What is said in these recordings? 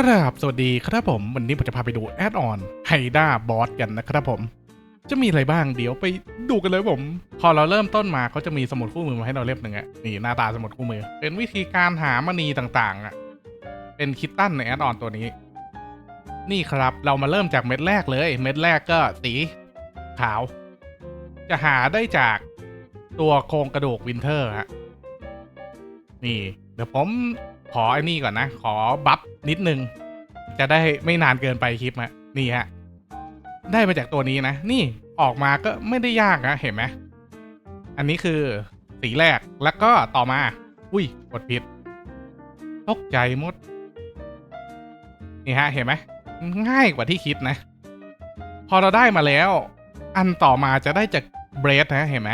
ครับสวัสดีครับผม วันนี้ผมจะพาไปดูแอดออนไฮด้าบอสกันนะครับผม จะมีอะไรบ้างเดี๋ยวไปดูกันเลยผม พอเราเริ่มต้นมาเขาจะมีสมุดคู่มือมาให้เราเล่มหนึ่งอะนี่หน้าตาสมุดคู่มือ เป็นวิธีการหามณีต่างๆอะเป็นคิตตันในแอดออนตัวนี้ นี่ครับเรามาเริ่มจากเม็ดแรกเลย เม็ดแรกก็สีขาว จะหาได้จากตัวโครงกระดูกวินเทอร์ฮะนี่ เดี๋ยวผม ขอไอ้นี่ก่อนนะ ขอบัฟนิดนึง จะได้ไม่นานเกินไปคลิปฮะนี่ฮะ ได้มาจากตัวนี้นะ นี่ออกมาก็ไม่ได้ยากนะ เห็นไหมอันนี้คือสีแรกแล้วก็ต่อมา อุ้ยกดผิด ตกใจมด นี่ฮะ เห็นไหมง่ายกว่าที่คิดนะ พอเราได้มาแล้ว อันต่อมาจะได้จากเบรดนะเห็นไหม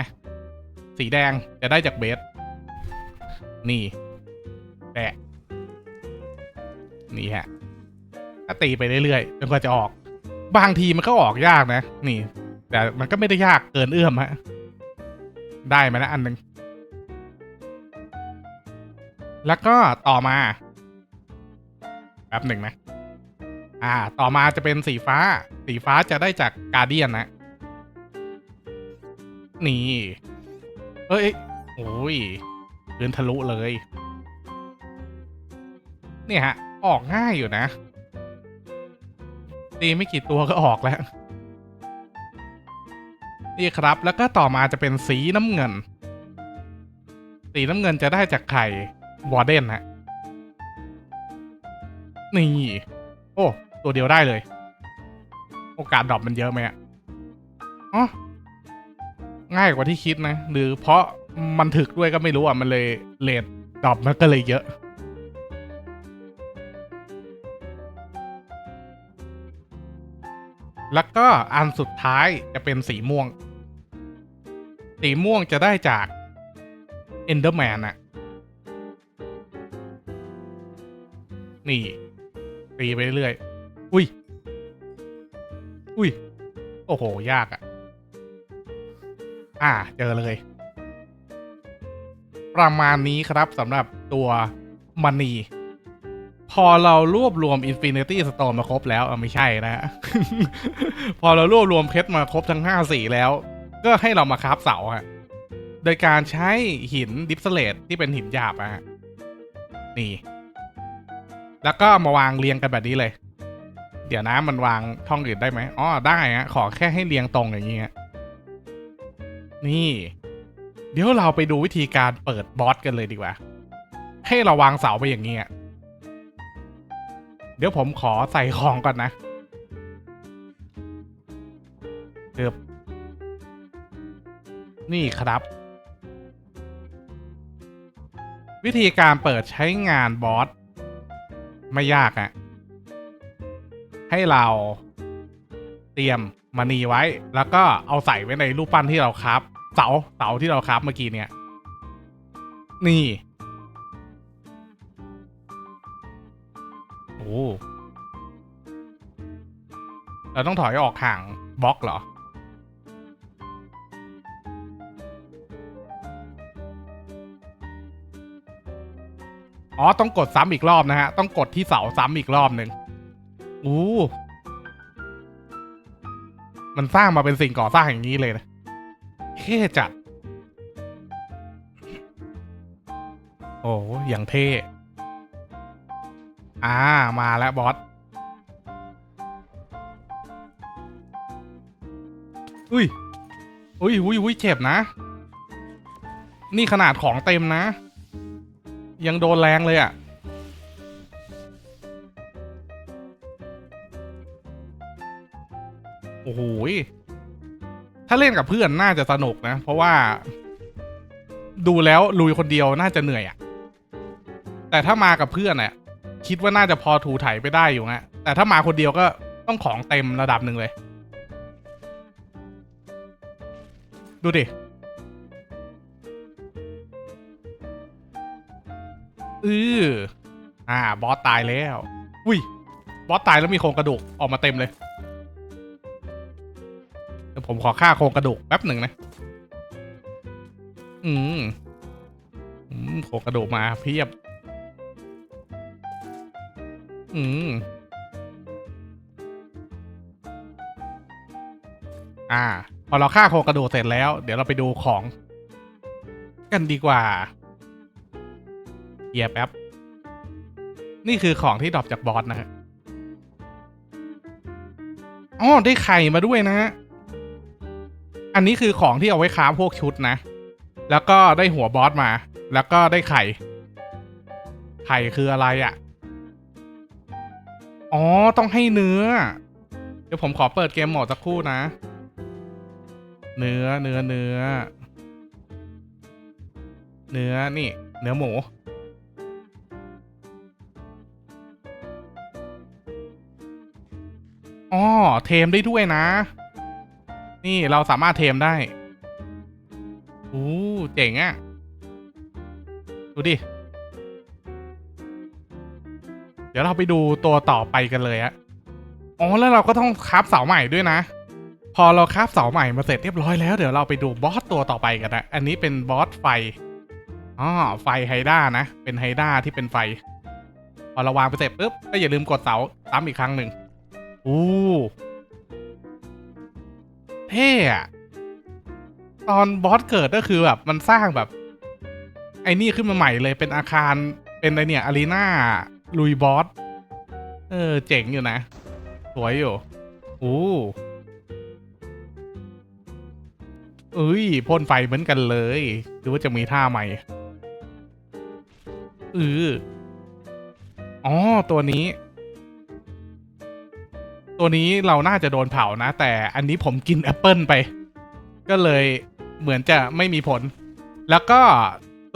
สีแดงจะได้จากเบรดนี่แตะ นี่ฮะตีไปเรื่อยๆจนกว่าจะออก บางทีมันก็ออกยากนะ นี่ แต่มันก็ไม่ได้ยากเกินเอื้อมฮะได้มาแล้วอันหนึ่งแล้วก็ต่อมาแป๊บหนึ่งนะ อ่า ต่อมาจะเป็นสีฟ้า สีฟ้าจะได้จากกาเดียนนะ นี่ เอ้ยโอ้ยเดินทะลุเลยเนี่ยฮะออกง่ายอยู่นะ ตีไม่กี่ตัวก็ออกแล้ว นี่ครับแล้วก็ต่อมาจะเป็นสีน้ำเงิน สีน้ำเงินจะได้จากไข่วอร์เดนฮะ นี่ โอ้ ตัวเดียวได้เลย โอกาสดรอปมันเยอะไหมอะอ๋อง่ายกว่าที่คิดนะ หรือเพราะมันถึกด้วยก็ไม่รู้อะ มันเลยเลดดรอปมันก็เลยเยอะ แล้วก็อันสุดท้ายจะเป็นสีม่วง สีม่วงจะได้จากเอนเดอร์แมนอะนี่ ตีไปเรื่อยๆอุ้ย อุ้ย โอ้โห ยากอะอ่า เจอเลย ประมาณนี้ครับสำหรับตัวมันนี พอเรารวบรวม Infinity Stone มาครบแล้วไม่ใช่นะฮะพอเรารวบรวมเพชรมาครบทั้งห้าสีแล้ว ก็ให้เรามาคราฟเสาฮะโดยการใช้หินดิฟสเลตที่เป็นหินหยาบอะฮะนี่ แล้วก็มาวางเรียงกันแบบนี้เลย เดี๋ยวนะมันวางช่องอื่นได้ไหมอ๋อได้ฮะขอแค่ให้เรียงตรงอย่างเงี้ยนี่ เดี๋ยวเราไปดูวิธีการเปิดบอสกันเลยดีกว่า ให้เราวางเสาไปอย่างเงี้ย เดี๋ยวผมขอใส่ของก่อนนะเดือบนี่ครับ วิธีการเปิดใช้งานบอสไม่ยากอะให้เราเตรียมมณีไว้ แล้วก็เอาใส่ไว้ในรูปปั้นที่เราครับ เสาเสาที่เราครับเมื่อกี้เนี่ย นี่ เราต้องถอยออกห่างบล็อกเหรอ อ๋อ ต้องกดซ้ำอีกรอบนะฮะ ต้องกดที่เสาซ้ำอีกรอบหนึ่งอู้มันสร้างมาเป็นสิ่งก่อสร้างอย่างนี้เลยนะเท่จัด โอ้อย่างเท่ อ่ามาแล้วบอส อุ้ย อุ้ยอุ้ยอุ้ยเจ็บนะ นี่ขนาดของเต็มนะ ยังโดนแรงเลยอะ่ะ โอ้โหถ้าเล่นกับเพื่อนน่าจะสนุกนะ เพราะว่า ดูแล้วลุยคนเดียวน่าจะเหนื่อยอะ่ะ แต่ถ้ามากับเพื่อนเนี่ย คิดว่าน่าจะพอถูไถไปได้อยู่ฮะแต่ถ้ามาคนเดียวก็ต้องของเต็มระดับหนึ่งเลย ดูดิอืออ่า บอสตายแล้ว อุ้ย บอสตายแล้วมีโครงกระดูกออกมาเต็มเลยเดี๋ยวผมขอฆ่าโครงกระดูกแป๊บหนึ่งนะ อืม อืม โครงกระดูกมาเพียบ อืมอ่า พอเราฆ่าโครงกระดูกเสร็จแล้ว เดี๋ยวเราไปดูของ กันดีกว่าเกียร์แป๊บ นี่คือของที่ดรอปจากบอสนะฮะอ๋อได้ไข่มาด้วยนะฮะ อันนี้คือของที่เอาไว้ค้าพวกชุดนะ แล้วก็ได้หัวบอสมา แล้วก็ได้ไข่ ไข่คืออะไรอะ่ะ อ๋อ ต้องให้เนื้อ เดี๋ยวผมขอเปิดเกมโหมดสักครู่นะ เนื้อเนื้อเนื้อ เนื้อนี่ เนื้อหมูอ๋อเทมได้ด้วยนะ นี่เราสามารถเทมได้ อู้ เจ๋งอะ่ะ ดูดิ ดี๋ยวเราไปดูตัวต่อไปกันเลยอะอ๋อแล้วเราก็ต้องคราฟเสาใหม่ด้วยนะ พอเราคราฟเสาใหม่มาเสร็จเรียบร้อยแล้วเดี๋ยวเราไปดูบอสตัวต่อไปกันนะอันนี้เป็นบอสไฟอ๋อไฟไฮด้านะ เป็นไฮด้าที่เป็นไฟ พอเราวางไปเสร็จปุ๊บก็อย่าลืมกดเสาซ้ำอีกครั้งหนึ่งอู้เท่อะตอนบอสเกิดก็คือแบบมันสร้างแบบ ไอ้นี่ขึ้นมาใหม่เลยเป็นอาคารเป็นอะไรเนี่ยอารีนา ลุยบอส เออ เจ๋งอยู่นะ สวยอยู่อู้เอ้ยพ่นไฟเหมือนกันเลยหรือว่าจะมีท่าใหม่เอออ๋อ ตัวนี้ ตัวนี้เราน่าจะโดนเผานะ แต่อันนี้ผมกินแอปเปิลไป ก็เลยเหมือนจะไม่มีผล แล้วก็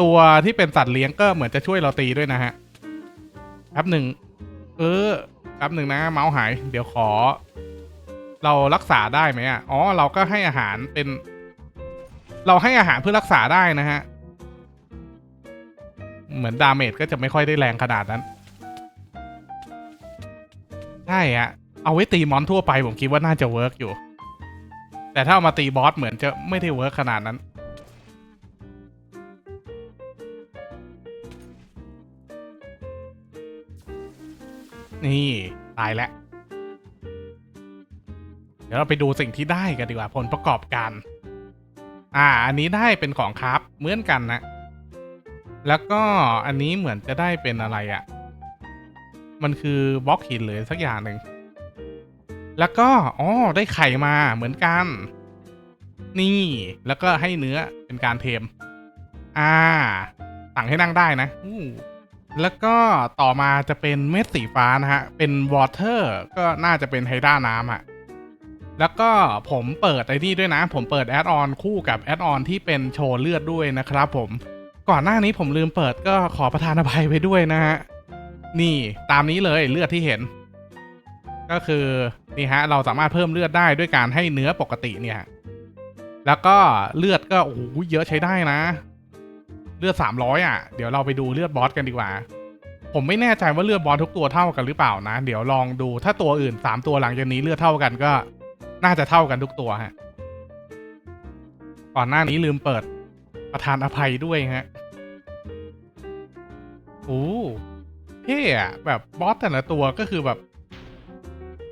ตัวที่เป็นสัตว์เลี้ยงก็เหมือนจะช่วยเราตีด้วยนะฮะ แป๊บหนึ่งเออแป๊บหนึ่งนะเมาส์หาย เดี๋ยวขอ เรารักษาได้ไหมอะอ๋อเราก็ให้อาหารเป็น เราให้อาหารเพื่อรักษาได้นะฮะ เหมือนดาเมจก็จะไม่ค่อยได้แรงขนาดนั้นใช่อะเอาไว้ตีมอนทั่วไปผมคิดว่าน่าจะเวิร์กอยู่ แต่ถ้าเอามาตีบอสเหมือนจะไม่ได้เวิร์กขนาดนั้น นี่ตายแล้ว เดี๋ยวเราไปดูสิ่งที่ได้กันดีกว่าผลประกอบการ อ่า อันนี้ได้เป็นของครับเหมือนกันนะ แล้วก็อันนี้เหมือนจะได้เป็นอะไรอะ่ะ มันคือบล็อกหินเลยสักอย่างหนึ่ง แล้วก็อ๋อได้ไข่มาเหมือนกัน นี่ แล้วก็ให้เนื้อเป็นการเทม อ่าสั่งให้นั่งได้นะอู้ แล้วก็ต่อมาจะเป็นเม็ดสีฟ้านะฮะ เป็นวอเตอร์ก็น่าจะเป็นไฮด้าน้ำอะแล้วก็ผมเปิดไอ้นี่ด้วยนะ ผมเปิดแอดออนคู่กับแอดออนที่เป็นโชว์เลือดด้วยนะครับผมก่อนหน้านี้ผมลืมเปิดก็ขอประทานอภัยไปด้วยนะฮะ นี่ตามนี้เลยเลือดที่เห็น ก็คือนี่ฮะ เราสามารถเพิ่มเลือดได้ด้วยการให้เนื้อปกติเนี่ย แล้วก็เลือดก็โอ้โหเยอะใช้ได้นะ เลือดสามร้อยอะเดี๋ยวเราไปดูเลือดบอสกันดีกว่า ผมไม่แน่ใจว่าเลือดบอสทุกตัวเท่ากันหรือเปล่านะ เดี๋ยวลองดูถ้าตัวอื่นสามตัวหลังจากนี้เลือดเท่ากันก็ น่าจะเท่ากันทุกตัวฮะก่อนหน้านี้ลืมเปิดประธานอภัยด้วยฮะโอ้เท่อะแบบบอสแต่ละตัวก็คือแบบ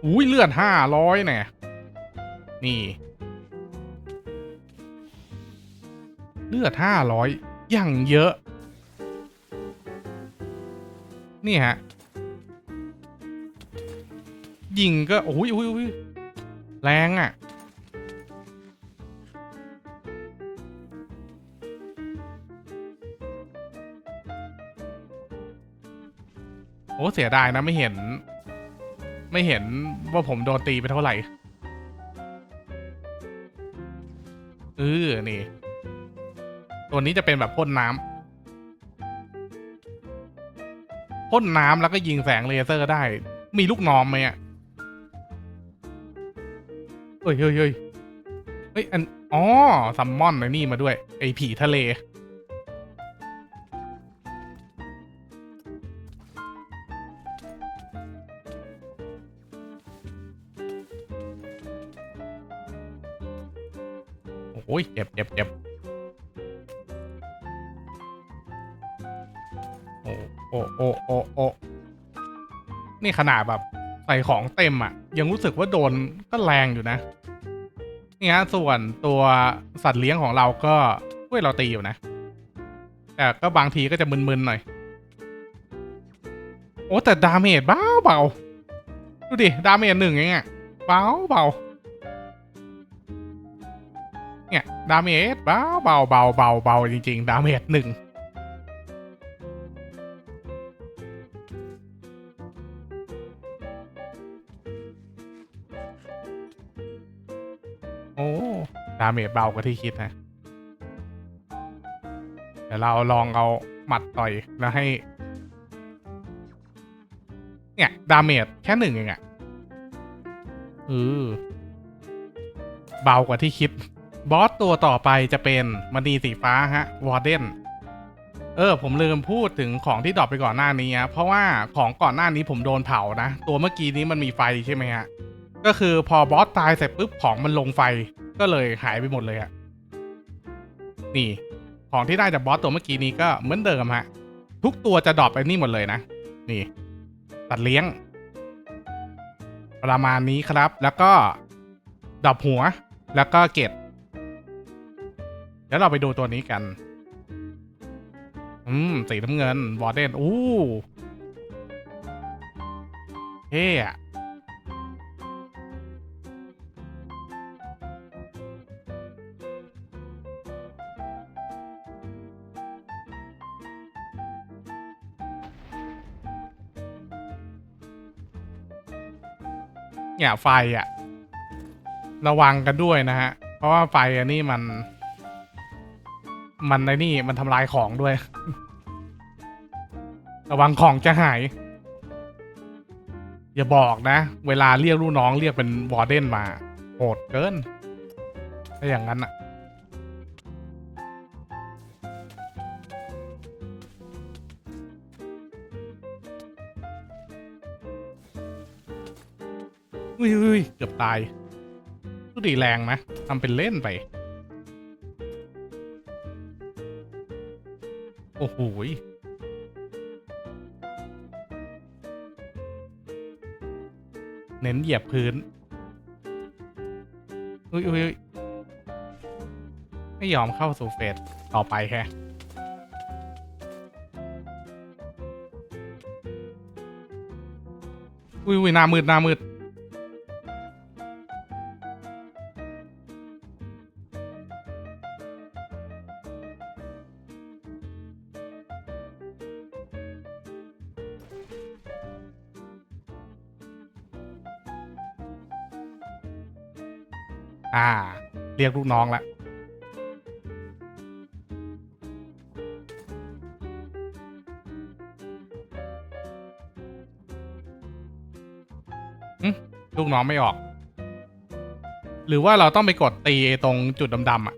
อุ้ยเลือดห้าร้อยเนี่ยนี่ เลือดห้าร้อย อย่างเยอะ นี่ฮะ ยิงก็ โอ้ยโอ้ยโอ้ยแรงอะ่ะ โอ้ เสียดายนะไม่เห็น ไม่เห็นว่าผมโดนตีไปเท่าไหร่เออนี่ ตัวนี้จะเป็นแบบพ่นน้ำพ่นน้ำแล้วก็ยิงแสงเลเซอร์ได้ มีลูกน้อมไหมอะเฮ้ยเฮ้ยเฮ้ยเฮ้ยอันอ๋อซัมมอนไอ้นี่มาด้วย ไอผีทะเล โอ้โอ้โอ้โอ้นี่ขนาดแบบใส่ของเต็มอะยังรู้สึกว่าโดนก็แรงอยู่นะ นี่ฮะส่วนตัวสัตว์เลี้ยงของเราก็ช่วยเราตีอยู่นะ แต่ก็บางทีก็จะมึนๆหน่อย โอ้แต่ดาเมจเบาเบาดูดิ ดาเมจหนึ่งเองอะเบาเบาเนี่ย ดาเมจเบาเบาเบาเบาเบาจริง ๆ ดาเมจหนึ่ง เมจเบากว่าที่คิดนะเดี๋ยวเราลองเอาหมัดต่อยแล้วให้ เนี่ยดาเมจแค่หนึ่งเองอะเออเบากว่าที่คิด บอสตัวต่อไปจะเป็นมณีสีฟ้าฮะวอร์เดนเออ ผมลืมพูดถึงของที่ดรอปไปก่อนหน้านี้อะเพราะว่าของก่อนหน้านี้ผมโดนเผานะ ตัวเมื่อกี้นี้มันมีไฟใช่ไหมฮะ ก็คือพอบอสตายเสร็จปุ๊บของมันลงไฟ ก็เลยหายไปหมดเลยอะนี่ ของที่ได้จากบอสตัวเมื่อกี้นี้ก็เหมือนเดิมฮะ ทุกตัวจะดรอปไปนี่หมดเลยนะ นี่ตัดเลี้ยง ประมาณนี้ครับ แล้วก็ดรอปหัว แล้วก็เกตแล้วเราไปดูตัวนี้กัน อืม สีน้ำเงินวอร์เดนอู้เท่อะ เนี่ยไฟอะระวังกันด้วยนะฮะ เพราะว่าไฟอันนี้มัน มันในนี่มันทำลายของด้วย ระวังของจะหาย อย่าบอกนะ เวลาเรียกลูกน้องเรียกเป็นวอร์เดนมาโหดเกินถ้าอย่างนั้นอะ อุ้ยเกือบตาย ดูดีแรงไหมทำเป็นเล่นไป โอ้โหเน้นเหยียบพื้น อุ้ยอุ้ยอุ๊ยไม่ยอมเข้าสู่เฟสต่อไปแฮะอุ้ยอุ้ยหน้ามืดหน้ามืด อ่า เรียกลูกน้องละลูกน้องไม่ออก หรือว่าเราต้องไปกดตีตรงจุดดำๆอะ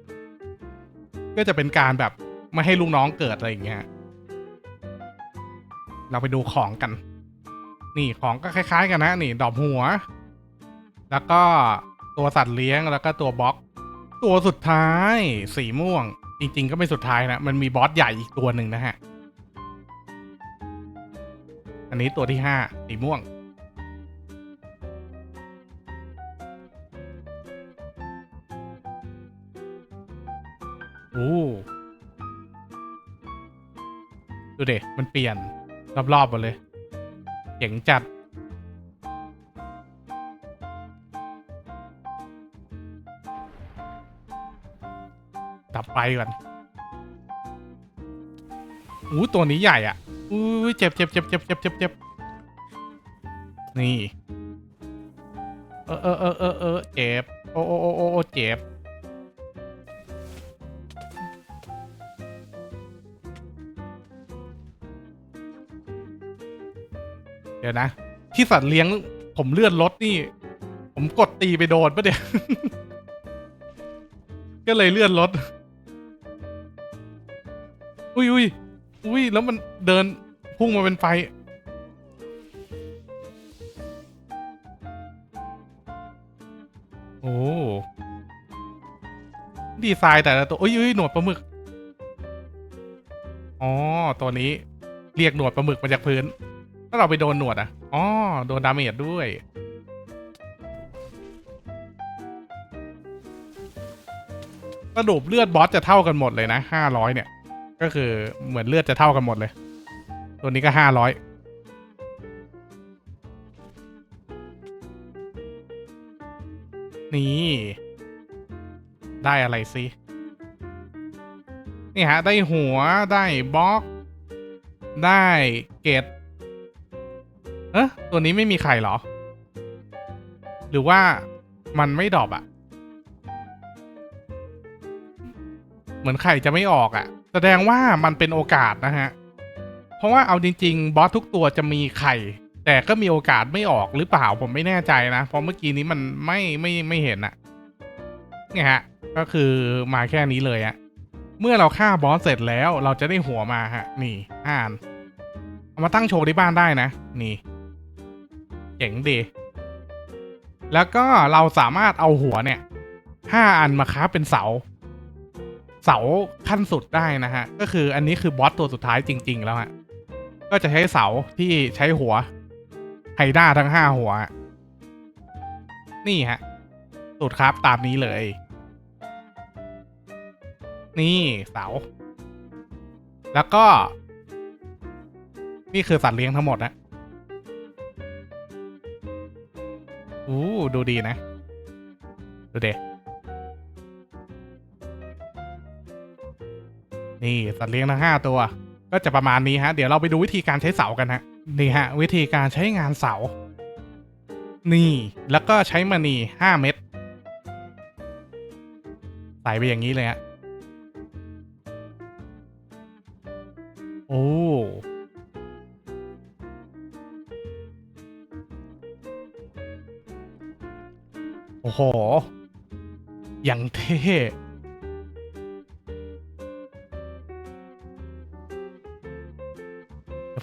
ก็จะเป็นการแบบไม่ให้ลูกน้องเกิดอะไรอย่างเงี้ย เราไปดูของกัน นี่ของก็คล้าย ๆ กันนะ นี่ดอกหัว แล้วก็ ตัวสัตว์เลี้ยงแล้วก็ตัวบล็อก ตัวสุดท้ายสีม่วง จริง ๆ ก็ไม่สุดท้ายนะ มันมีบอสใหญ่อีกตัวหนึ่งนะฮะ อันนี้ตัวที่ห้าสีม่วง โอ้ดูเด็มันเปลี่ยน รอบๆหมดเลยเจ๋งจัด ดับไฟก่อนอู้ตัวนี้ใหญ่อะอู้เจ็บเจ็บเจ็บเจ็บเจ็บเจ็บเจ็บนี่ เออเออเออเออเออเจ็บ โอ้โอ้โอ้โอ้เจ็บ เดี๋ยวนะ ที่สัตว์เลี้ยงผมเลื่อนรถนี่ ผมกดตีไปโดนปะเนี่ยก็เลยเลื่อนรถ อุ้ยอุ้ยอุ้ยแล้วมันเดินพุ่งมาเป็นไฟ โอ้ดีไซน์แต่ละตัวอุ้ยอุ้ยหนวดปลาหมึก อ๋อ ตัวนี้เรียกหนวดปลาหมึกมาจากพื้น ถ้าเราไปโดนหนวดอะ อ๋อ โดนดาเมจด้วยสรุปเลือดบอสจะเท่ากันหมดเลยนะห้าร้อยเนี่ย ก็คือเหมือนเลือดจะเท่ากันหมดเลย ตัวนี้ก็ห้าร้อยนี่ ได้อะไรสินี่ฮะ ได้หัวได้บล็อก ได้เกตเอ๊ะตัวนี้ไม่มีไข่เหรอ หรือว่ามันไม่ดรอปอะเหมือนไข่จะไม่ออกอะ แสดงว่ามันเป็นโอกาสนะฮะ เพราะว่าเอาจริง ๆ บอสทุกตัวจะมีไข่ แต่ก็มีโอกาสไม่ออกหรือเปล่าผมไม่แน่ใจนะ เพราะเมื่อกี้นี้มันไม่ไม่ไม่เห็นอะเนี่ยฮะ ก็คือมาแค่นี้เลยอะเมื่อเราฆ่าบอสเสร็จแล้วเราจะได้หัวมาฮะ นี่อ่าน เอามาตั้งโชว์ที่บ้านได้นะ นี่เจ๋งดี แล้วก็เราสามารถเอาหัวเนี่ยห้าอันมาค้าเป็นเสา เสาขั้นสุดได้นะฮะ ก็คืออันนี้คือบอสตัวสุดท้ายจริง ๆ แล้วฮะ ก็จะใช้เสาที่ใช้หัวไฮด้าทั้งห้าหัว นี่ฮะสูตรครับตามนี้เลย นี่เสา แล้วก็ นี่คือสัตว์เลี้ยงทั้งหมดนะอู้ดูดีนะ ดูเด นี่สัตว์เลี้ยงทั้งห้าตัว ก็จะประมาณนี้ฮะ เดี๋ยวเราไปดูวิธีการใช้เสากันฮะ นี่ฮะ วิธีการใช้งานเสา นี่ แล้วก็ใช้มณีห้าเม็ด ใส่ไปอย่างนี้เลยฮะ โอ้โอ้โห อย่างเท่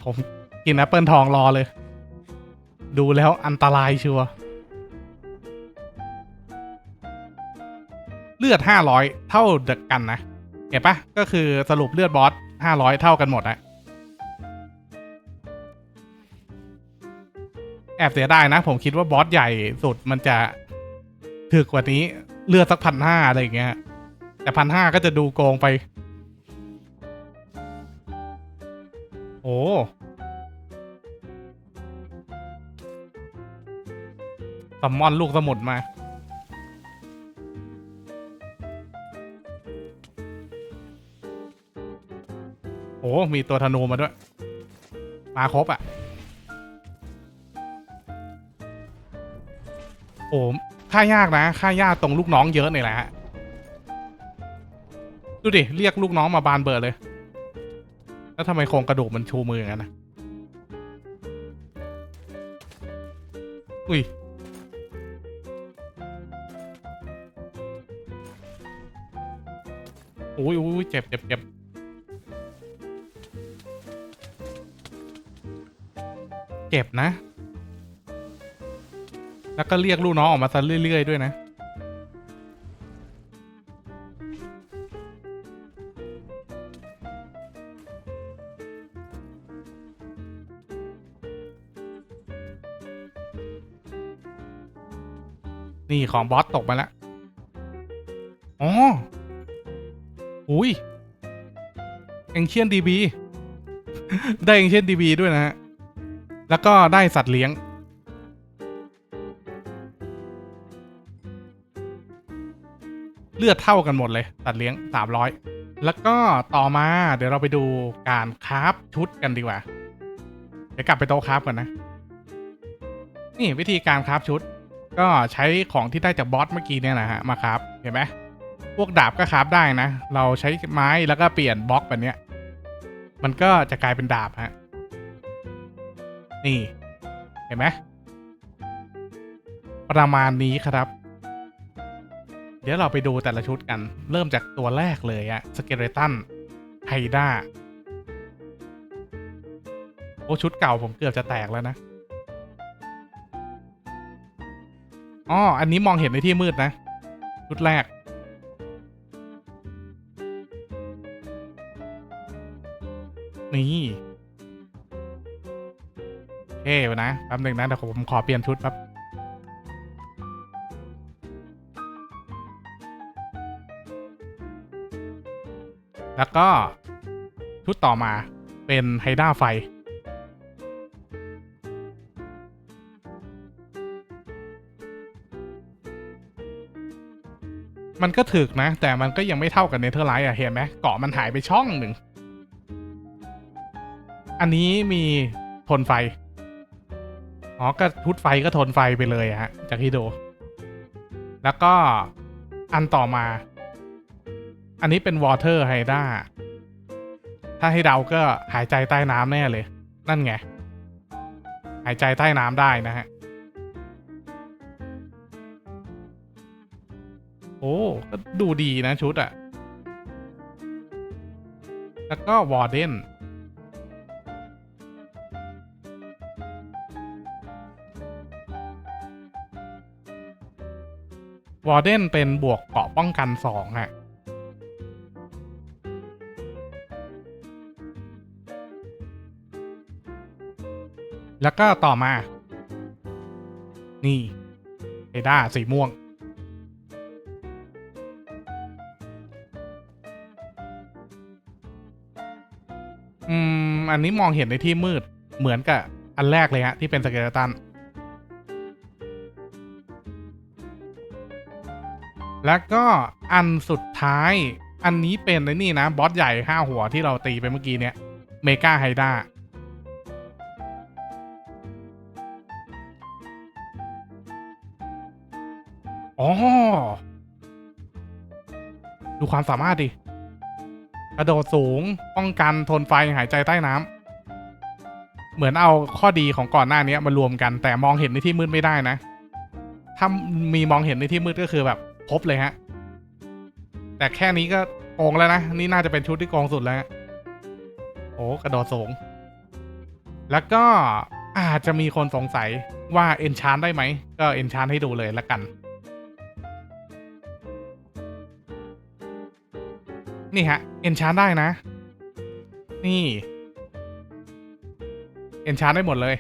ผมกินแอปเปิลทองรอเลย ดูแล้วอันตรายชัวร์เลือดห้าร้อยเท่าเดกกันนะ เห็นปะก็คือสรุปเลือดบอสห้าร้อยเท่ากันหมดนะแอบเสียดายนะ ผมคิดว่าบอสใหญ่สุดมันจะถึกกว่านี้เลือดสักพันห้าอะไรอย่างเงี้ย แต่พันห้าก็จะดูโกงไป โอ้ ซัมมอนลูกสมุนมา โอ้มีตัวธนูมาด้วย มาครบอะ โอ้ค่ายากนะ ค่ายากตรงลูกน้องเยอะนี่แหละฮะดูดิ เรียกลูกน้องมาบานเบอร์เลย แล้วทำไมโครงกระดูกมันชูมืออย่างนั้นนะอุ้ย อุ้ยอุ้ยเจ็บเจ็บเจ็บเจ็บนะ แล้วก็เรียกลูกน้องออกมาซะเรื่อย ๆ ด้วยนะ นี่ของบอสตกมาแล้ว อ๋อ อุ้ยเอ็งเชียนดีบีได้เอ็งเชียนดีบีด้วยนะฮะ แล้วก็ได้สัตว์เลี้ยง เลือดเท่ากันหมดเลย สัตว์เลี้ยงสามร้อยแล้วก็ต่อมาเดี๋ยวเราไปดูการคราฟชุดกันดีกว่า เดี๋ยวกลับไปโต๊ะคราฟก่อนนะ นี่วิธีการคราฟชุด ก็ใช้ของที่ได้จากบอสเมื่อกี้เนี่ยนะฮะมาคราฟเห็นไหม พวกดาบก็คราฟได้นะ เราใช้ไม้แล้วก็เปลี่ยนบล็อกแบบเนี้ย มันก็จะกลายเป็นดาบฮะ นี่ เห็นไหมประมาณนี้ครับ เดี๋ยวเราไปดูแต่ละชุดกัน เริ่มจากตัวแรกเลยอะสเกเลตันไฮด้าโอ้ชุดเก่าผมเกือบจะแตกแล้วนะอ๋ออันนี้มองเห็นในที่มืดนะ ชุดแรก นี่โอเคเท่นะแป๊บหนึ่งนะเดี๋ยวผมขอเปลี่ยนชุดแป๊บแล้วก็ชุดต่อมาเป็นไฮด้าไฟ มันก็ถึกนะ แต่มันก็ยังไม่เท่ากับเนเธอร์ไลท์อะเห็นไหมเกาะมันหายไปช่องหนึ่ง อันนี้มีทนไฟ อ๋อ ก็ชุดไฟก็ทนไฟไปเลยฮะ จากที่ดู แล้วก็อันต่อมา อันนี้เป็นวอเตอร์ไฮด้า ถ้าให้เดาก็หายใจใต้น้ำแน่เลย นั่นไง หายใจใต้น้ำได้นะฮะ โอ้ก็ดูดีนะชุดอะแล้วก็วอร์เดน วอร์เดนเป็นบวกเกาะป้องกันสองอะแล้วก็ต่อมา นี่เอด้าสีม่วง อืม อันนี้มองเห็นในที่มืดเหมือนกับอันแรกเลยฮะ ที่เป็นสเกเลตัน แล้วก็อันสุดท้าย อันนี้เป็นไอ้นี่นะ บอสใหญ่ห้าหัวที่เราตีไปเมื่อกี้เนี่ย เมกาไฮด้าอ๋อ ดูความสามารถดิ กระโดดสูง ป้องกันทนไฟหายใจใต้น้ำ เหมือนเอาข้อดีของก่อนหน้านี้มารวมกัน แต่มองเห็นในที่มืดไม่ได้นะ ถ้ามีมองเห็นในที่มืดก็คือแบบ ครบเลยฮะ แต่แค่นี้ก็โกงแล้วนะ นี่น่าจะเป็นชุดที่โกงสุดแล้วโอ้กระโดดสูง แล้วก็อาจจะมีคนสงสัยว่าเอนชานได้ไหม ก็เอนชานให้ดูเลยละกัน นี่ฮะเอนชานได้นะ นี่เอนชานได้หมดเลย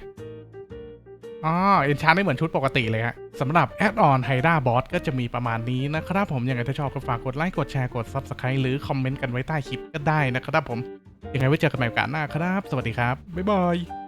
อ๋อเอนชานได้เหมือนชุดปกติเลยฮะสำหรับแอดออนไฮด้าบอสก็จะมีประมาณนี้นะครับผมยังไงถ้าชอบก็ฝากกดไลค์กดแชร์กด Subscribe หรือคอมเมนต์กันไว้ใต้คลิปก็ได้นะครับผมยังไงไว้เจอกันใหม่โอกาสหน้าครับ สวัสดีครับ บ๊ายบาย